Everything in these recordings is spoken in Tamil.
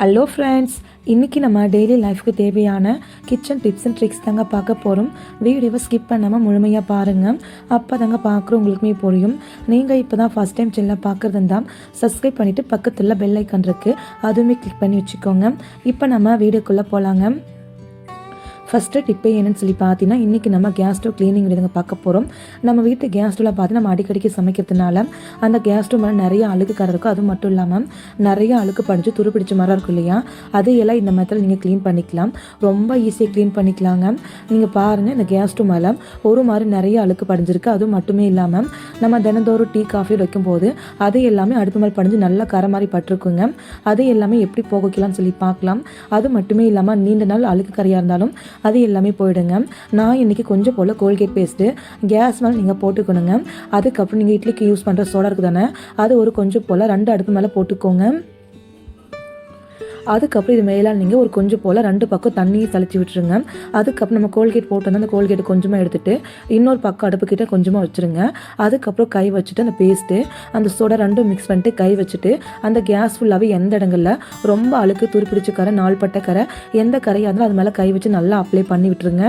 ஹலோ ஃப்ரெண்ட்ஸ் இன்றைக்கி நம்ம டெய்லி லைஃப்க்கு தேவையான கிச்சன் டிப்ஸ் அண்ட் ட்ரிக்ஸ் தாங்க பார்க்க போகிறோம் வீடியோவை ஸ்கிப் பண்ணாமல் முழுமையாக பாருங்கள் அப்போ தாங்க பார்க்குறவங்களுக்குமே புரியும். நீங்கள் இப்போ தான் ஃபஸ்ட் டைம் செல்ல பார்க்குறது தான் சப்ஸ்கிரைப் பண்ணிவிட்டு பக்கத்தில் பெல் ஐக்கன் இருக்குது அதுவுமே கிளிக் பண்ணி வச்சுக்கோங்க. இப்போ நம்ம வீடியோக்குள்ளே போகலாங்க ஃபஸ்ட்டு டிப்பே என்னன்னு சொல்லி பார்த்தீங்கன்னா இன்றைக்கி நம்ம கேஸ் ஸ்டவ் க்ளீனிங் விடுங்க பார்க்க போகிறோம் நம்ம வீட்டு கேஸ் ஸ்டவ்வில் பார்த்து நம்ம அடிக்கடிக்கு சமைக்கிறதுனால அந்த கேஸ் ஸ்டவ் மேலே நிறைய அழுக்கு கரை இருக்கும் அது மட்டும் இல்லாமல் நிறைய அழுக்கு படிஞ்சு துரு பிடிச்ச மரம் இருக்கும் இல்லையா? அதையெல்லாம் இந்த மெத்தடில் நீங்கள் க்ளீன் பண்ணிக்கலாம். ரொம்ப ஈஸியாக க்ளீன் பண்ணிக்கலாங்க. நீங்கள் பாருங்கள் இந்த கேஸ் ஸ்டவ் மேலே ஒரு மாதிரி நிறைய அழுக்கு படிஞ்சிருக்கு. அது மட்டுமே இல்லாமல் நம்ம தினந்தோறும் டீ காஃபி வைக்கும்போது அது எல்லாமே அடுப்பு மேலே படிஞ்சு நல்லா கரை மாதிரி பட்டிருக்குங்க. அது எல்லாமே எப்படி போகலாம்னு சொல்லி பார்க்கலாம். அது மட்டுமே இல்லாமல் நீண்ட நாள் அழுக்கு கரையாக இருந்தாலும் அது எல்லாமே போயிடுங்க. நான் இன்றைக்கி கொஞ்சம் போல் கோல்கேட் பேஸ்ட்டு கேஸ் மேலே நீங்கள் போட்டுக்கணுங்க. அதுக்கப்புறம் நீங்கள் இட்லிக்கு யூஸ் பண்ணுற சோடா இருக்குது தானே அது ஒரு கொஞ்சம் போல் ரெண்டு அடுப்பு மேலே போட்டுக்கோங்க. அதுக்கப்புறம் இது மேலே நீங்கள் ஒரு கொஞ்சம் போல் ரெண்டு பக்கம் தண்ணியை தெளிச்சு விட்டுருங்க. அதுக்கப்புறம் நம்ம கோல்கேட் போட்டோம்னா அந்த கோல்கேட்டை கொஞ்சமாக எடுத்துகிட்டு இன்னொரு பக்கம் அடுப்புக்கிட்ட கொஞ்சமாக வச்சுருங்க. அதுக்கப்புறம் கை வச்சுட்டு அந்த பேஸ்ட்டு அந்த சோடா ரெண்டும் மிக்ஸ் பண்ணிட்டு கை வச்சுட்டு அந்த கேஸ் ஃபுல்லாகவே எந்த இடங்களில் ரொம்ப அழுக்கு துருப்பிடிச்ச கரை நாள்பட்ட கரை எந்த கரையாக இருந்தாலும் அது மேலே கை வச்சு நல்லா அப்ளை பண்ணி விட்டுருங்க.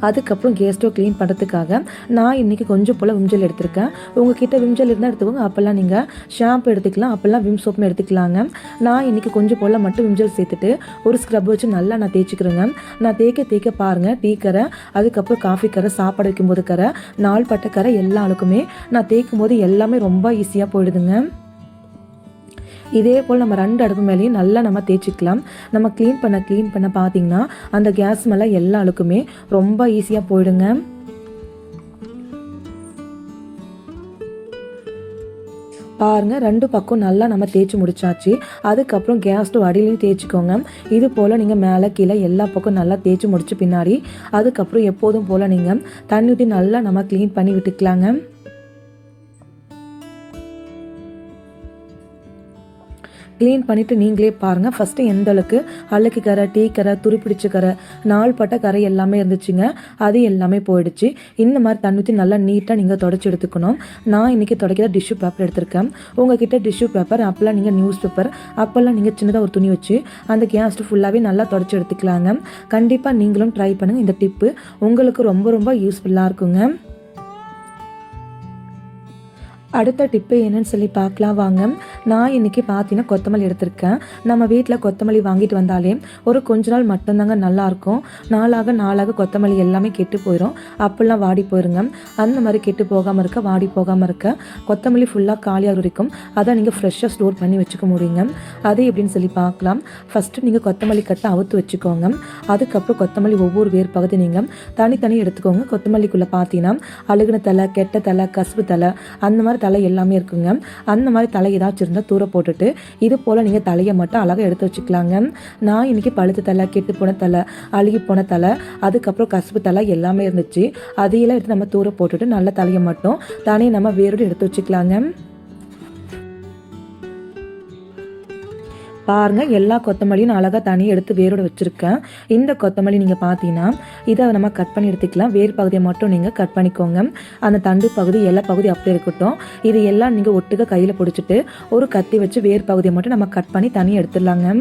அதுக்கப்புறம் கேஸ் ஸ்டவ் க்ளீன் பண்ணுறதுக்காக நான் இன்றைக்கி கொஞ்சம் போல் விம்ஜல் எடுத்திருக்கேன். உங்ககிட்ட விம்ஜல் இருந்தால் எடுத்துக்கோங்க. அப்போல்லாம் நீங்கள் ஷாம்பு எடுத்துக்கலாம். அப்போல்லாம் விம் சோப்பும் எடுத்துக்கலாங்க. நான் இன்றைக்கி கொஞ்சம் போல் மட்டும் விம்ஜல் சேர்த்துட்டு ஒரு ஸ்க்ரப் வச்சு நல்லா நான் தேய்ச்சிக்கிறேங்க. நான் தேய்க்க தேய்க்க பாருங்கள் டீ கரை அதுக்கப்புறம் காஃபி கரை சாப்பாடு வைக்கும்போது கரை நாள் பட்ட கரை எல்லா ஆளுக்குமே நான் தேய்க்கும் போது எல்லாமே ரொம்ப ஈஸியாக போயிடுதுங்க. இதே போல் நம்ம ரெண்டு அடுப்பு மேலேயும் நல்லா நம்ம தேய்ச்சிக்கலாம். நம்ம க்ளீன் பண்ண க்ளீன் பண்ண பார்த்தீங்கன்னா அந்த கேஸ் மேலே எல்லா அழுக்குமே ரொம்ப ஈஸியாக போயிடுங்க. பாருங்கள் ரெண்டு பக்கம் நல்லா நம்ம தேய்ச்சி முடிச்சாச்சு. அதுக்கப்புறம் கேஸ் ஸ்டவ் அடியிலையும் தேய்ச்சிக்கோங்க. இது போல் நீங்கள் மேலே கீழே எல்லா பக்கம் நல்லா தேய்ச்சி முடிச்சு பின்னாடி அதுக்கப்புறம் எப்போதும் போல் நீங்கள் தண்ணி ஊற்றி நல்லா நம்ம க்ளீன் பண்ணி விட்டுக்கலாங்க. க்ளீன் பண்ணிவிட்டு நீங்களே பாருங்கள் ஃபஸ்ட்டு எந்த அளவுக்கு அழுக்கு கரை டீ கரை துருப்பிடிச்ச கரை நாள்பட்ட கரை எல்லாமே இருந்துச்சுங்க. அது எல்லாமே போயிடுச்சு. இந்த மாதிரி தண்ணி ஊற்றி நல்லா நீட்டாக நீங்கள் தொடச்சி எடுத்துக்கணும். நான் இன்றைக்கி தொடக்கிற டிஷ்யூ பேப்பர் எடுத்திருக்கேன். உங்ககிட்ட டிஷ்யூ பேப்பர் அப்போல்லாம் நீங்கள் நியூஸ் பேப்பர் அப்போல்லாம் நீங்கள் சின்னதாக ஒரு துணி வச்சு அந்த கேஸ்ட்டு ஃபுல்லாகவே நல்லா தொடச்சி எடுத்துக்கலாங்க. கண்டிப்பாக நீங்களும் ட்ரை பண்ணுங்கள் இந்த டிப்பு உங்களுக்கு ரொம்ப ரொம்ப யூஸ்ஃபுல்லாக இருக்குங்க. அடுத்த டிப்பு என்னன்னு சொல்லி பார்க்கலாம். வாங்க நான் இன்றைக்கி பார்த்தீங்கன்னா கொத்தமல்லி எடுத்திருக்கேன். நம்ம வீட்டில் கொத்தமல்லி வாங்கிட்டு வந்தாலே ஒரு கொஞ்ச நாள் மட்டும்தாங்க நல்லாயிருக்கும். நாளாக நாளாக கொத்தமல்லி எல்லாமே கெட்டு போயிடும் அப்போல்லாம் வாடி போயிருங்க. அந்த மாதிரி கெட்டு போகாமல் இருக்க வாடி போகாமல் இருக்க கொத்தமல்லி ஃபுல்லாக காலியாக இருக்கும் அதை நீங்கள் ஃப்ரெஷ்ஷாக ஸ்டோர் பண்ணி வச்சுக்க முடியுங்க. அது எப்படின்னு சொல்லி பார்க்கலாம். ஃபஸ்ட்டு நீங்கள் கொத்தமல்லி கட்டை அவுத்து வச்சுக்கோங்க. அதுக்கப்புறம் கொத்தமல்லி ஒவ்வொரு வேர் பகுதி நீங்கள் தனித்தனி எடுத்துக்கோங்க. கொத்தமல்லிக்குள்ளே பார்த்தீங்கன்னா அழுகின தலை கெட்ட தலை கசுப்பு தலை அந்த மாதிரி தலை எல்லாமே இருக்குங்க. அந்த மாதிரி தலை ஏதாச்சும் இருந்தால் தூர போட்டுட்டு இது போல் நீங்கள் தலையை மட்டும் அழகாக எடுத்து வச்சுக்கலாங்க. நான் இன்றைக்கி பழுத்த தலை கெட்டு போன தலை அழுகி போன தலை அதுக்கப்புறம் கசப்பு தலை எல்லாமே இருந்துச்சு. அதையெல்லாம் எடுத்து நம்ம தூர போட்டுட்டு நல்ல தலையை மட்டும் தானே நம்ம வேரோடு எடுத்து வச்சுக்கலாங்க. பாருங்கள் எல்லா கொத்தமல்லியும் நான் அழகாக தனியாக எடுத்து வேரோட வச்சுருக்கேன். இந்த கொத்தமல்லி நீங்கள் பார்த்தீங்கன்னா இதை நம்ம கட் பண்ணி எடுத்துக்கலாம். வேர் பகுதியை மட்டும் நீங்கள் கட் பண்ணிக்கோங்க. அந்த தண்டு பகுதி எல்லா பகுதி அப்படியே இருக்கட்டும். இது எல்லாம் நீங்கள் ஒட்டுக்க கையில் பிடிச்சிட்டு ஒரு கத்தி வச்சு வேர் பகுதியை மட்டும் நம்ம கட் பண்ணி தனியாக எடுத்துடலாங்க.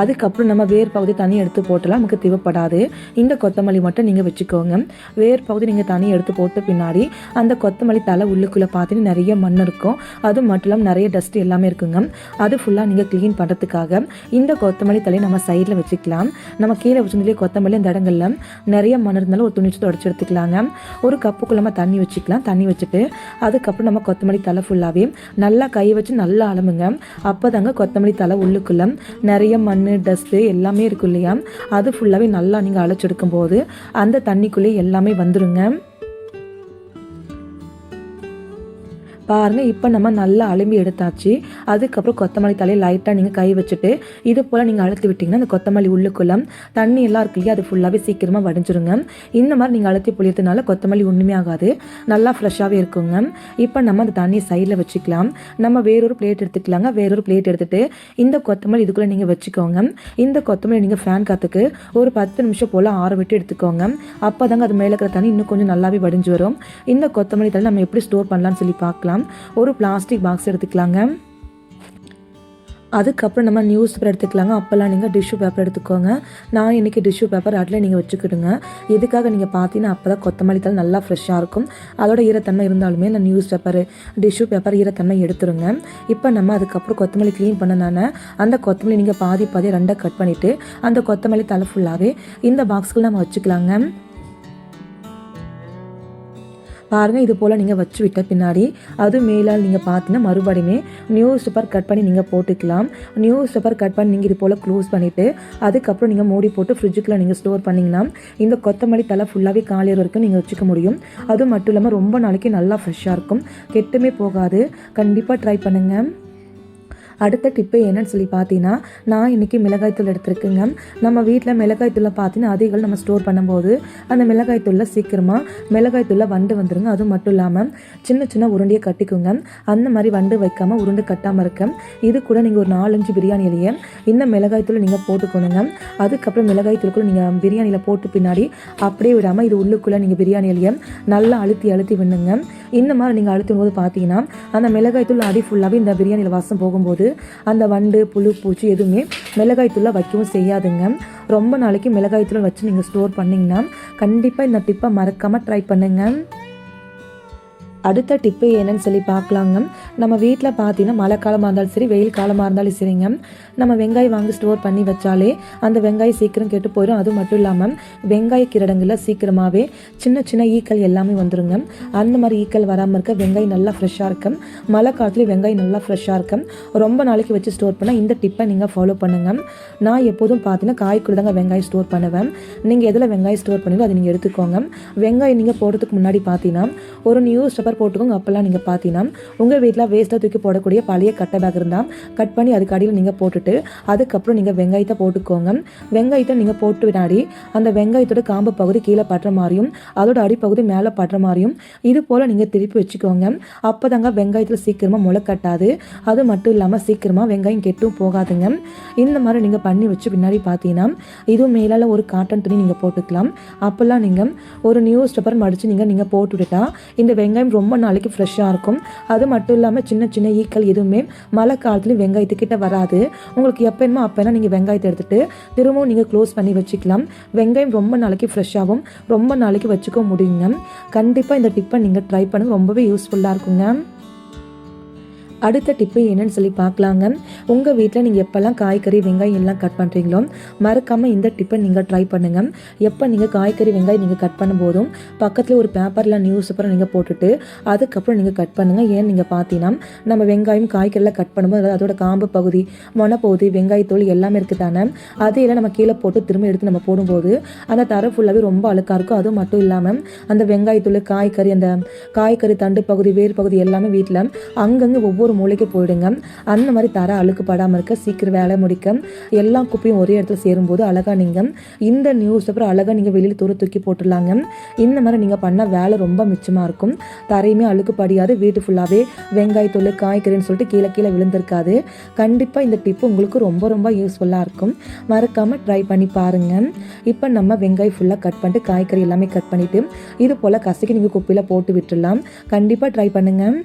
அதுக்கப்புறம் நம்ம வேர் பகுதி தனி எடுத்து போட்டலாம் நமக்கு தேவைப்படாது. இந்த கொத்தமல்லி மட்டும் நீங்கள் வச்சுக்கோங்க. வேர் பகுதி நீங்கள் தனி எடுத்து போட்ட பின்னாடி அந்த கொத்தமல்லி தலை உள்ளுக்குள்ளே பார்த்தீங்கன்னா நிறைய மண் இருக்கும். அது மட்டும் இல்லாமல் நிறைய டஸ்ட் எல்லாமே இருக்குங்க. அது ஃபுல்லாக நீங்கள் க்ளீன் பண்ணுறதுக்காக இந்த கொத்தமல்லி தலையை நம்ம சைடில் வச்சுக்கலாம். நம்ம கீழே வச்சுருந்தாலே கொத்தமல்லி அந்த இடங்களில் நிறைய மண் இருந்தாலும் ஒரு துணி வச்சு தொடச்சி எடுத்துக்கலாங்க. ஒரு கப்புக்குள்ளே தண்ணி வச்சுக்கலாம். தண்ணி வச்சுட்டு அதுக்கப்புறம் நம்ம கொத்தமல்லி தலை ஃபுல்லாகவே நல்லா கை வச்சு நல்லா அலமுங்க அப்போ தாங்க கொத்தமல்லி தலை உள்ளுக்குள்ள நிறைய மண் டஸ்ட்டு எல்லாமே இருக்கும் இல்லையா? அது ஃபுல்லாகவே நல்லா நீங்கள் அழைச்செடுக்கும் போது அந்த தண்ணிக்குள்ளேயே எல்லாமே வந்துருங்க. பாருங்கள் இப்போ நம்ம நல்லா அலும்பி எடுத்தாச்சு. அதுக்கப்புறம் கொத்தமல்லி தலையை லைட்டாக நீங்கள் கை வச்சுட்டு இது போல் நீங்கள் அழுத்தி விட்டிங்கன்னா அந்த கொத்தமல்லி உள்ளுக்குள்ள தண்ணி எல்லாம் இருக்கு இல்லையா அது ஃபுல்லாகவே சீக்கிரமாக வடிஞ்சிருங்க. இந்த மாதிரி நீங்கள் அழுத்தி புளியறதுனால கொத்தமல்லி ஒன்றுமே ஆகாது. நல்லா ஃப்ரெஷ்ஷாகவே இருக்குங்க. இப்போ நம்ம அந்த தண்ணியை சைடில் வச்சுக்கலாம். நம்ம வேறொரு பிளேட் எடுத்துக்கலாங்க. வேறொரு பிளேட் எடுத்துகிட்டு இந்த கொத்தமல்லி இதுக்குள்ளே நீங்கள் வச்சுக்கோங்க. இந்த கொத்தமல்லி நீங்கள் ஃபேன் காற்றுக்கு ஒரு பத்து நிமிஷம் போல் ஆற விட்டு எடுத்துக்கோங்க. அப்போ தாங்க அது மேலே இருக்கிற தண்ணி இன்னும் கொஞ்சம் நல்லாவே வடிஞ்சு வரும். இந்த கொத்தமல்லி தண்ணி நம்ம எப்படி ஸ்டோர் பண்ணலாம்னு சொல்லி பார்க்கலாம். ஒரு பிளாஸ்டிக் பாக்ஸ் எடுத்துக்கலாங்க. அதுக்கப்புறம் நம்ம நியூஸ் பேப்பர் எடுத்துக்கலாங்க. அப்போல்லாம் நீங்கள் டிஷ்யூ பேப்பர் எடுத்துக்கோங்க. நான் இன்றைக்கி டிஷ்யூ பேப்பர் அதில் நீங்கள் வச்சுக்கிடுங்க. எதுக்காக நீங்கள் பார்த்தீங்கன்னா அப்போ தான் கொத்தமல்லி தலை நல்லா ஃப்ரெஷ்ஷாக இருக்கும். அதோட ஈரத்தன்மை இருந்தாலுமே இந்த நியூஸ் பேப்பர் டிஷ்யூ பேப்பர் ஈரத்தன்மை எடுத்துருங்க. இப்போ நம்ம அதுக்கப்புறம் கொத்தமல்லி க்ளீன் பண்ணனால அந்த கொத்தமல்லி நீங்கள் பாதி பாதி ரெண்டாக கட் பண்ணிவிட்டு அந்த கொத்தமல்லி தலை ஃபுல்லாகவே இந்த பாக்ஸ்க்குள்ள நம்ம வச்சுக்கலாங்க. பாருங்கள் இது போல் நீங்கள் வச்சு விட்ட பின்னாடி அது மேலால் நீங்கள் பார்த்தீங்கன்னா மறுபடியுமே நியூஸ் பேப்பர் கட் பண்ணி நீங்கள் போட்டுக்கலாம். நியூஸ் பேப்பர் கட் பண்ணி நீங்கள் இது போல் க்ளோஸ் பண்ணிவிட்டு அதுக்கப்புறம் நீங்கள் மூடி போட்டு ஃப்ரிட்ஜுக்குள்ளே நீங்கள் ஸ்டோர் பண்ணிங்கன்னா இந்த கொத்தமல்லி தலை ஃபுல்லாகவே காலையில் வரைக்கும் நீங்கள் வச்சுக்க முடியும். அது மட்டும் இல்லாமல் ரொம்ப நாளைக்கு நல்லா ஃப்ரெஷ்ஷாக இருக்கும். கெட்டுமே போகாது. கண்டிப்பாக ட்ரை பண்ணுங்கள் அடுத்த டிப்பு என்னன்னு சொல்லி பார்த்தீங்கன்னா நான் இன்றைக்கி மிளகாய்த்தூள் எடுத்திருக்கேங்க. நம்ம வீட்டில் மிளகாய்த்தூளை பார்த்தீங்கன்னா அதிகம் நம்ம ஸ்டோர் பண்ணும்போது அந்த மிளகாய்த்தூளில் சீக்கிரமாக மிளகாய்த்தூளில் வண்டு வந்துருங்க. அதுவும் மட்டும் இல்லாமல் சின்ன சின்ன உருண்டையை கட்டிக்குங்க. அந்த மாதிரி வண்டு வைக்காமல் உருண்டு கட்டாமல் இருக்க. இது கூட நீங்கள் ஒரு நாலஞ்சு பிரியாணியிலேயே இந்த மிளகாய்த்தூளை நீங்கள் போட்டுக்கணுங்க. அதுக்கப்புறம் மிளகாய்த்தூளுக்குள்ள நீங்கள் பிரியாணியில் போட்டு பின்னாடி அப்படியே விடாமல் இது உள்ளுக்குள்ளே நீங்கள் பிரியாணியிலேயே நல்லா அழுத்தி அழுத்தி விண்ணுங்க இந்த மாதிரி நீங்கள் அழுத்தும் போது பார்த்தீங்கன்னா அந்த மிளகாய்த்தூள் அடி ஃபுல்லாகவே இந்த பிரியாணியில் வாசம் போகும்போது அந்த வண்டு புழு பூச்சி எதுவுமே மிளகாய்த்தூளை வைக்கவும் செய்யாதுங்க. ரொம்ப நாளைக்கு மிளகாய்த்தூள் வச்சு நீங்கள் ஸ்டோர் பண்ணிங்கன்னா கண்டிப்பாக இந்த டிப்பை மறக்காமல் ட்ரை பண்ணுங்கள் அடுத்த டிப்பு என்னன்னு சொல்லி பார்க்கலாங்க. நம்ம வீட்டில் பார்த்தீங்கன்னா மழை காலமாக இருந்தாலும் சரி வெயில் காலமாக இருந்தாலும் சரிங்க. நம்ம வெங்காயம் வாங்கி ஸ்டோர் பண்ணி வச்சாலே அந்த வெங்காயம் சீக்கிரம் கெட்டு போயிடும் அது மட்டும் இல்லாமல் வெங்காய கிரடங்களில் சீக்கிரமாகவே சின்ன சின்ன ஈக்கள் எல்லாமே வந்துருங்க. அந்த மாதிரி ஈக்கள் வராமல் இருக்க வெங்காயம் நல்லா ஃப்ரெஷ்ஷாக இருக்கும். மழை காலத்துலேயும் வெங்காயம் நல்லா ஃப்ரெஷ்ஷாக இருக்கும். ரொம்ப நாளைக்கு வச்சு ஸ்டோர் பண்ணால் இந்த டிப்பை நீங்கள் ஃபாலோ பண்ணுங்கள் நான் எப்போதும் பார்த்தீங்கன்னா காய்க்குள்ள தாங்க வெங்காயம் ஸ்டோர் பண்ணுவேன். நீங்கள் எதில் வெங்காயம் ஸ்டோர் பண்ணுங்களோ அதை நீங்கள் எடுத்துக்கோங்க. வெங்காயம் நீங்கள் போடுறதுக்கு முன்னாடி பார்த்தீங்கன்னா ஒரு நியூஸ் பேப்பர் போட்டுக்கோங்க. அப்போல்லாம் நீங்கள் பார்த்தீங்கன்னா உங்கள் வீட்டில் வேஸ்ட்டாக தூக்கி போடக்கூடிய பழைய கட்டை பேக் இருந்தால் கட் பண்ணி அதுக்கு அடியில் நீங்கள் போட்டுட்டு அதுக்கப்புறம் நீங்கள் வெங்காயத்தை போட்டுக்கோங்க. வெங்காயத்தை நீங்கள் போட்டு வினாடி அந்த வெங்காயத்தோட காம்பு பகுதி கீழே படுற மாதிரியும் அதோட அடிப்பகுதி மேலே படுற மாதிரியும் இது போல் நீங்கள் திருப்பி வச்சுக்கோங்க. அப்போ தாங்க வெங்காயத்தில் சீக்கிரமாக முளை கட்டாது. அது மட்டும் இல்லாமல் சீக்கிரமாக வெங்காயம் கெட்டும் போகாதுங்க. இந்த மாதிரி நீங்கள் பண்ணி வச்சு பின்னாடி பார்த்தீங்கன்னா இதுவும் மேலால் ஒரு காட்டன் துணி நீங்கள் போட்டுக்கலாம். அப்போல்லாம் நீங்கள் ஒரு நியூஸ் பேப்பர் மடித்து நீங்கள் நீங்கள் போட்டு விட்டுட்டா இந்த வெங்காயம் ரொம்ப ரொம்ப நாளைக்கு ஃப்ரெஷ்ஷாக இருக்கும். அது மட்டும் இல்லாமல் சின்ன சின்ன ஈக்கள் எதுவுமே மழை காலத்துலேயும் வெங்காயத்துக்கிட்ட வராது. உங்களுக்கு எப்போயுமோ அப்போனா நீங்கள் வெங்காயத்தை எடுத்துகிட்டு திரும்பவும் நீங்கள் க்ளோஸ் பண்ணி வச்சுக்கலாம். வெங்காயம் ரொம்ப நாளைக்கு ஃப்ரெஷ்ஷாகவும் ரொம்ப நாளைக்கு வச்சுக்க முடியுங்க. கண்டிப்பாக இந்த டிப்பை நீங்கள் ட்ரை பண்ணுங்க. ரொம்பவே யூஸ்ஃபுல்லாக இருக்குங்க. அடுத்த டிப்பு என்னன்னு சொல்லி பார்க்கலாங்க. உங்கள் வீட்டில் நீங்கள் எப்போல்லாம் காய்கறி வெங்காயம் எல்லாம் கட் பண்ணுறீங்களோ மறக்காமல் இந்த டிப்பை நீங்கள் ட்ரை பண்ணுங்கள் எப்போ நீங்கள் காய்கறி வெங்காயம் நீங்கள் கட் பண்ணும்போதும் பக்கத்தில் ஒரு பேப்பரில் நியூஸ் பேப்பரை நீங்கள் போட்டுட்டு அதுக்கப்புறம் நீங்கள் கட் பண்ணுங்கள் ஏன் நீங்கள் பார்த்தீங்கன்னா நம்ம வெங்காயம் காய்கறிலாம் கட் பண்ணும்போது அதாவது அதோட காம்பு பகுதி மொனப்பகுதி வெங்காயத்தோல் எல்லாமே இருக்குது தானே அதையெல்லாம் நம்ம கீழே போட்டு திரும்ப எடுத்து நம்ம போடும்போது அந்த தர ஃபுல்லாகவே ரொம்ப அழுக்காக இருக்கும். அதுவும் மட்டும் இல்லாமல் அந்த வெங்காயத்தூள் காய்கறி அந்த காய்கறி தண்டு பகுதி வேர் பகுதி எல்லாமே வீட்டில் அங்கங்கே ஒவ்வொரு மூளைக்கு போயிடுங்க. அந்த மாதிரி தர அழுக்கு படாமல் இருக்க சீக்கிரம் வேலை முடிக்க எல்லா குப்பையும் ஒரே இடத்துல சேரும்போது அழகாக நீங்கள் இந்த நியூஸ் பேப்பர் அழகாக நீங்கள் வெளியில் தூர தூக்கி போட்டுடலாங்க. இந்த மாதிரி நீங்கள் பண்ண வேலை ரொம்ப மிச்சமாக இருக்கும். தரையுமே அழுக்கு படியாது வீட்டு ஃபுல்லாகவே வெங்காயத்தூள் காய்கறின்னு சொல்லிட்டு கீழே கீழே விழுந்திருக்காது. கண்டிப்பாக இந்த டிப்பு உங்களுக்கு ரொம்ப ரொம்ப யூஸ்ஃபுல்லாக இருக்கும். மறக்காமல் ட்ரை பண்ணி பாருங்கள் இப்போ நம்ம வெங்காயம் ஃபுல்லாக கட் பண்ணிட்டு காய்கறி எல்லாமே கட் பண்ணிவிட்டு இது போல் கசக்கி நீங்கள் குப்பையில் போட்டு விட்டுடலாம். கண்டிப்பாக ட்ரை பண்ணுங்கள்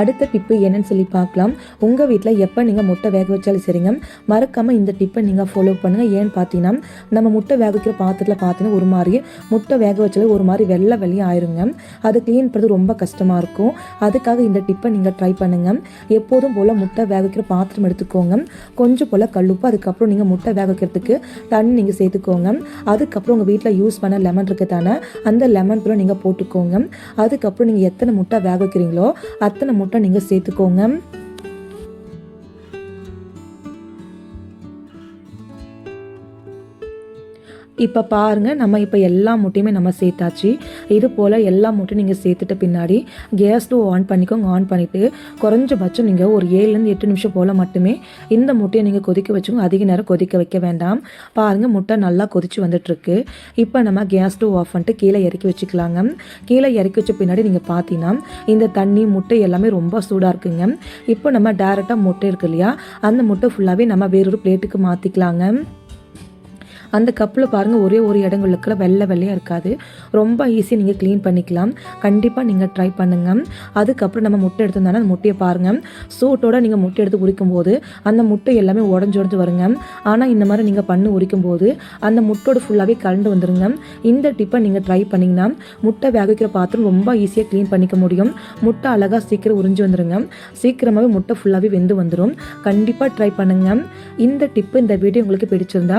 அடுத்த டிப்பு என்னன்னு சொல்லி பார்க்கலாம். உங்கள் வீட்டில் எப்போ நீங்கள் முட்டை வேக வச்சாலும் சரிங்க. மறக்காமல் இந்த டிப்பை நீங்கள் ஃபாலோ பண்ணுங்கள் ஏன்னு பார்த்தீங்கன்னா நம்ம முட்டை வேக வைக்கிற பாத்திரத்தில் பார்த்தீங்கன்னா ஒரு மாதிரி முட்டை வேக வச்சாலே ஒரு மாதிரி வெள்ளை வெள்ளையும் ஆயிருங்க. அதை க்ளீன் பண்ணுறது ரொம்ப கஷ்டமாக இருக்கும். அதுக்காக இந்த டிப்பை நீங்கள் ட்ரை பண்ணுங்கள் எப்போதும் போல் முட்டை வேக வைக்கிற பாத்திரம் எடுத்துக்கோங்க. கொஞ்சம் போல் கல்லுப்பு அதுக்கப்புறம் நீங்கள் முட்டை வேக வைக்கிறதுக்கு தண்ணி நீங்கள் சேர்த்துக்கோங்க. அதுக்கப்புறம் உங்கள் வீட்டில் யூஸ் பண்ண லெமன் இருக்குது தானே அந்த லெமன் கூட நீங்கள் போட்டுக்கோங்க. அதுக்கப்புறம் நீங்கள் எத்தனை முட்டை வேக வைக்கிறீங்களோ அத்தனை முட்டை நீங்கள் சேர்த்துக்கோங்க. இப்போ பாருங்கள் நம்ம இப்போ எல்லா முட்டையுமே நம்ம சேர்த்தாச்சு. இது போல் எல்லா முட்டையும் நீங்கள் சேர்த்துட்ட பின்னாடி கேஸ் ஸ்டவ் ஆன் பண்ணிக்கோங்க ஆன் பண்ணிவிட்டு குறைஞ்சபட்சம் நீங்கள் ஒரு ஏழுலேருந்து எட்டு நிமிஷம் போல் மட்டுமே இந்த முட்டையை நீங்கள் கொதிக்க வச்சுக்கோங்க. அதிக நேரம் கொதிக்க வைக்க வேண்டாம். பாருங்கள் முட்டை நல்லா கொதிச்சு வந்துட்டுருக்கு. இப்போ நம்ம கேஸ் ஸ்டவ் ஆஃப் பண்ணிட்டு கீழே இறக்கி வச்சுக்கலாங்க. கீழே இறக்கி வச்ச பின்னாடி நீங்கள் பார்த்தீங்கன்னா இந்த தண்ணி முட்டை எல்லாமே ரொம்ப சூடாக இருக்குங்க. இப்போ நம்ம டேரெக்டாக முட்டை இருக்கு இல்லையா அந்த முட்டை ஃபுல்லாகவே நம்ம வேறொரு பிளேட்டுக்கு மாற்றிக்கலாங்க அந்த கப்பில் பாருங்கள் ஒரே ஒரு இடங்களுக்கு வெள்ளை வெள்ளையாக இருக்காது. ரொம்ப ஈஸியாக நீங்கள் க்ளீன் பண்ணிக்கலாம். கண்டிப்பாக நீங்கள் ட்ரை பண்ணுங்கள் அதுக்கப்புறம் நம்ம முட்டை எடுத்திருந்தாலும் அந்த முட்டையை பாருங்கள் சூட்டோட நீங்கள் முட்டை எடுத்து உரிக்கும் போது அந்த முட்டை எல்லாமே உடஞ்சு உடஞ்சு வருங்க. ஆனால் இந்த மாதிரி நீங்கள் பண்ணு உரிக்கும் போது அந்த முட்டோட ஃபுல்லாகவே கலண்டு வந்துருங்க. இந்த டிப்பை நீங்கள் ட்ரை பண்ணிங்கன்னா முட்டை வேக வைக்கிற பாத்திரம் ரொம்ப ஈஸியாக க்ளீன் பண்ணிக்க முடியும். முட்டை அழகாக சீக்கிரம் உறிஞ்சு வந்துருங்க. சீக்கிரமாகவே முட்டை ஃபுல்லாகவே வெந்து வந்துடும் கண்டிப்பாக ட்ரை பண்ணுங்கள் இந்த டிப்பு இந்த வீடியோ உங்களுக்கு பிடிச்சிருந்தா